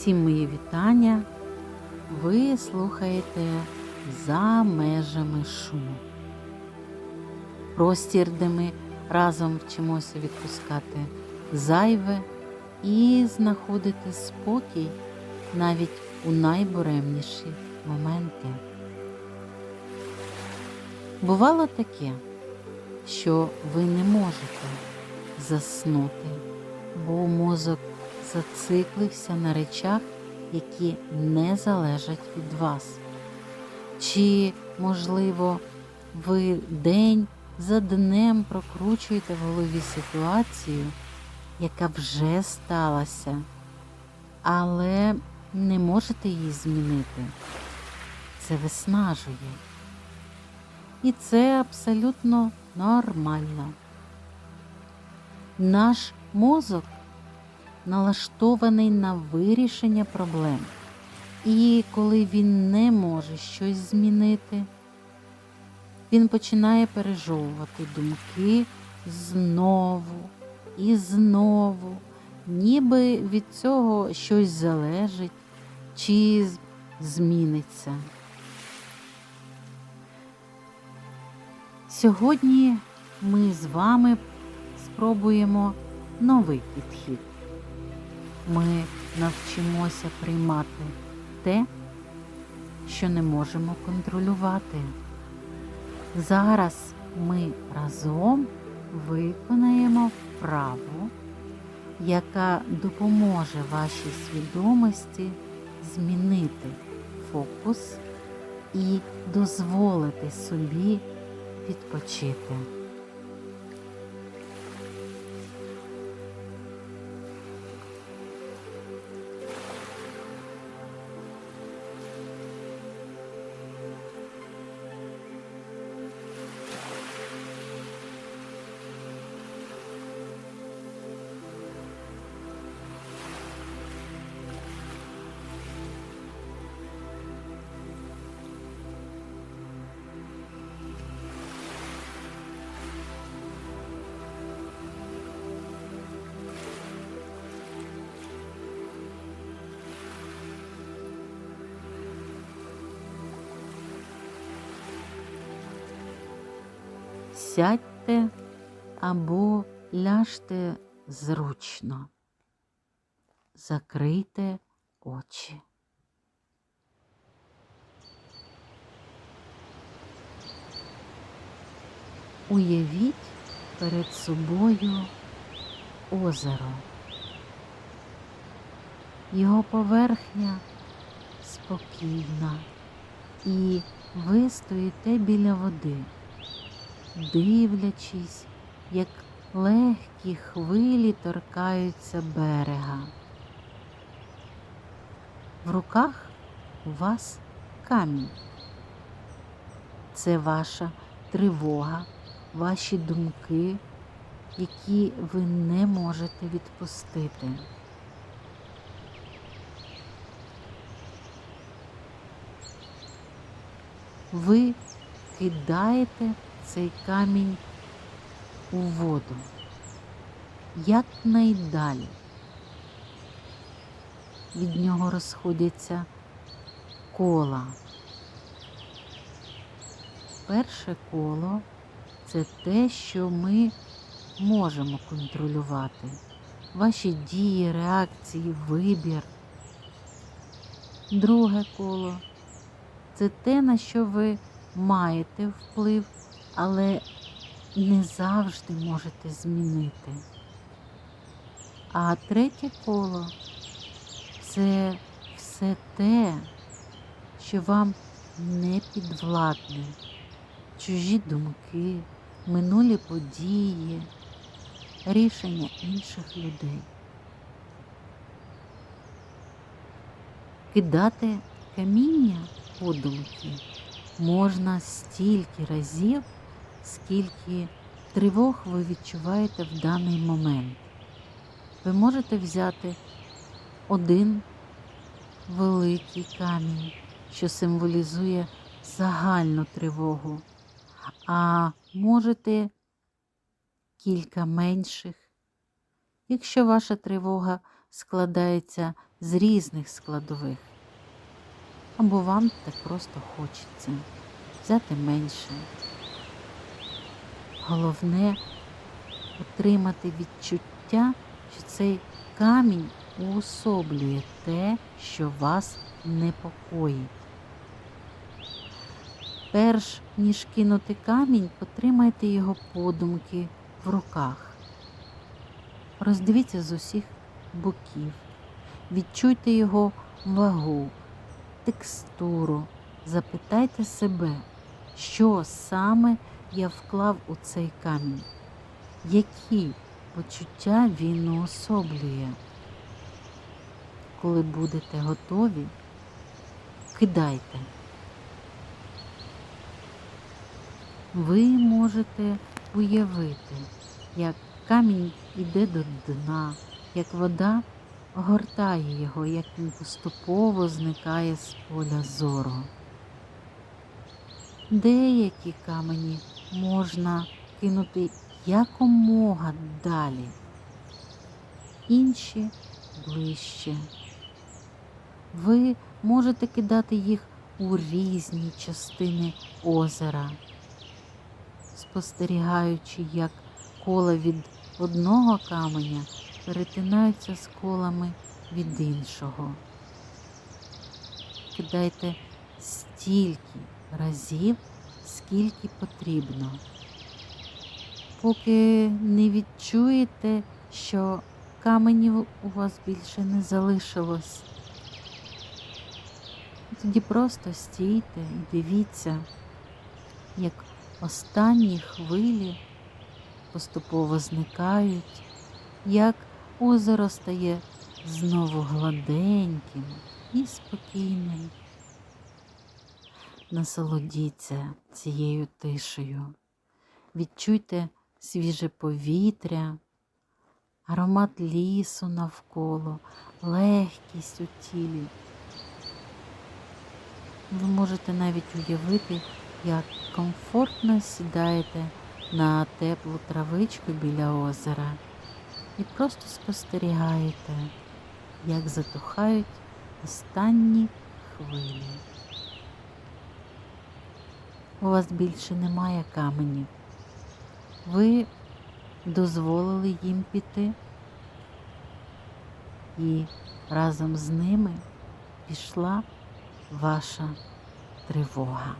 Всім мої вітання. Ви слухаєте за межами шуму. Простір, де ми разом вчимося відпускати зайве і знаходити спокій навіть у найбуремніші моменти. Бувало таке, що ви не можете заснути, бо мозок зациклився на речах, які не залежать від вас. Чи, можливо, ви день за днем прокручуєте в голові ситуацію, яка вже сталася, але не можете її змінити. Це виснажує. І це абсолютно нормально. Наш мозок налаштований на вирішення проблем. І коли він не може щось змінити, він починає пережовувати думки знову і знову, ніби від цього щось залежить чи зміниться. Сьогодні ми з вами спробуємо новий підхід. Ми навчимося приймати те, що не можемо контролювати. Зараз ми разом виконаємо вправу, яка допоможе вашій свідомості змінити фокус і дозволити собі відпочити. Сядьте або ляжте зручно. Закрийте очі. Уявіть перед собою озеро. Його поверхня спокійна, і ви стоїте біля води дивлячись, як легкі хвилі торкаються берега. В руках у вас камінь. Це ваша тривога, ваші думки, які ви не можете відпустити. Ви кидаєте цей камінь у воду якнайдалі. Від нього розходяться кола. Перше коло це те, що ми можемо контролювати. Ваші дії, реакції, вибір. Друге коло це те, на що ви маєте вплив, але не завжди можете змінити. А третє коло це все те, що вам не підвладне, чужі думки, минулі події, рішення інших людей. Кидати каміння подумки можна стільки разів, скільки тривог ви відчуваєте в даний момент. Ви можете взяти один великий камінь, що символізує загальну тривогу, а можете кілька менших. Якщо ваша тривога складається з різних складових. Або вам так просто хочеться взяти менше. Головне отримати відчуття, що цей камінь уособлює те, що вас непокоїть. Перш ніж кинути камінь, потримайте його подумки в руках. Роздивіться з усіх боків, відчуйте його вагу, текстуру, запитайте себе, що саме я вклав у цей камінь, які почуття він уособлює. Коли будете готові, кидайте. Ви можете уявити, як камінь іде до дна, як вода огортає його, як він поступово зникає з поля зору. Деякі камені можна кинути якомога далі, інші ближче. Ви можете кидати їх у різні частини озера, спостерігаючи, як кола від одного каменя перетинаються з колами від іншого. Кидайте стільки разів, скільки потрібно, поки не відчуєте, що каменів у вас більше не залишилось. Тоді просто стійте і дивіться, як останні хвилі поступово зникають, як озеро стає знову гладеньким і спокійним. Насолодіться цією тишею, відчуйте свіже повітря, аромат лісу навколо, легкість у тілі. Ви можете навіть уявити, як комфортно сідаєте на теплу травичку біля озера і просто спостерігаєте, як затухають останні хвилі. У вас більше немає каменів. Ви дозволили їм піти, і разом з ними пішла ваша тривога.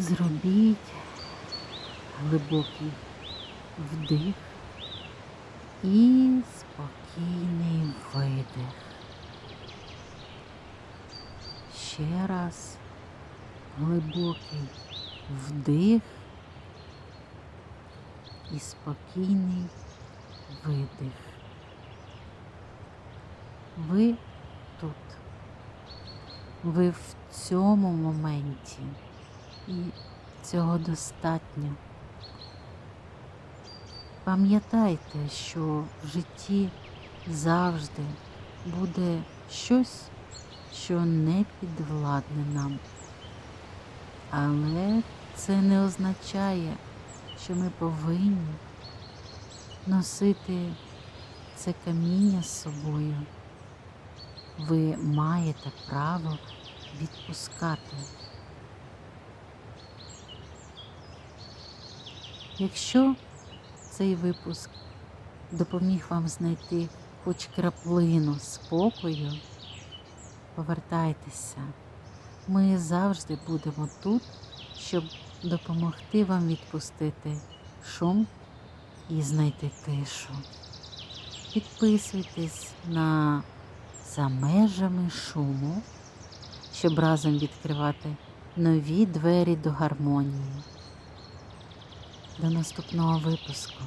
Зробіть глибокий вдих і спокійний видих. Ще раз глибокий вдих і спокійний видих. Ви тут. Ви в цьому моменті. І цього достатньо. Пам'ятайте, що в житті завжди буде щось, що не підвладне нам. Але це не означає, що ми повинні носити це каміння з собою. Ви маєте право відпускати. Якщо цей випуск допоміг вам знайти хоч краплину спокою, повертайтеся. Ми завжди будемо тут, щоб допомогти вам відпустити шум і знайти тишу. Підписуйтесь на за межами шуму, щоб разом відкривати нові двері до гармонії. До наступного випуску.